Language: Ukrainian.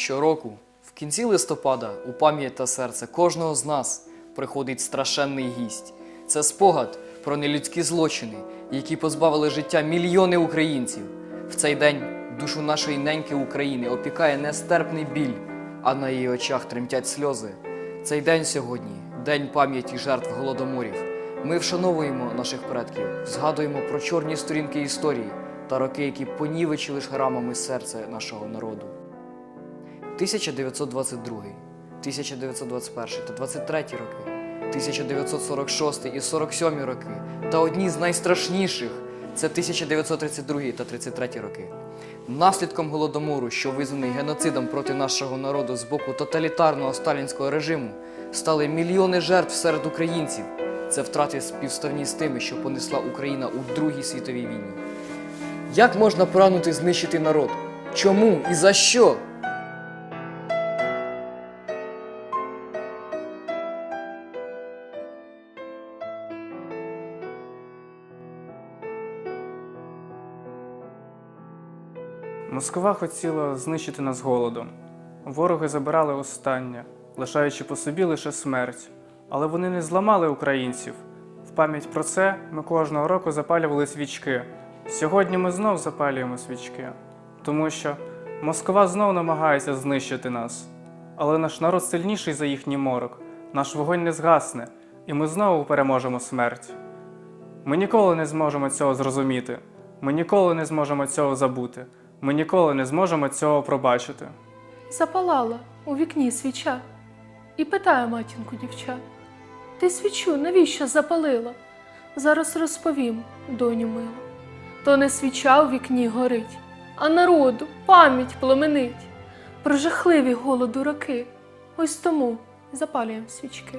Щороку, в кінці листопада, у пам'ять та серце кожного з нас приходить страшенний гість. Це спогад про нелюдські злочини, які позбавили життя мільйони українців. В цей день душу нашої неньки України опікає нестерпний біль, а на її очах тремтять сльози. Цей день сьогодні день пам'яті жертв голодоморів. Ми вшановуємо наших предків, згадуємо про чорні сторінки історії та роки, які понівечили шрамами серце нашого народу. 1922, 1921 та 23 роки, 1946 і 47 роки та одні з найстрашніших це 1932 та 33 роки. Наслідком голодомору, що визнаний геноцидом проти нашого народу з боку тоталітарного сталінського режиму, стали мільйони жертв серед українців. Це втрати співставні з тими, що понесла Україна у Другій світовій війні. Як можна прагнути знищити народ? Чому і за що? Москва хотіла знищити нас голодом. Вороги забирали останнє, лишаючи по собі лише смерть. Але вони не зламали українців. В пам'ять про це ми кожного року запалювали свічки. Сьогодні ми знов запалюємо свічки, тому що Москва знов намагається знищити нас. Але наш народ сильніший за їхній морок, наш вогонь не згасне, і ми знову переможемо смерть. Ми ніколи не зможемо цього зрозуміти. Ми ніколи не зможемо цього забути. Ми ніколи не зможемо цього пробачити. Запалала у вікні свіча і питає матінку дівча: Ти свічу навіщо запалила? Зараз розповім, доню мила. То не свіча у вікні горить, а народу пам'ять пломенить. Про жахливі голоду роки. Ось тому запалюємо свічки.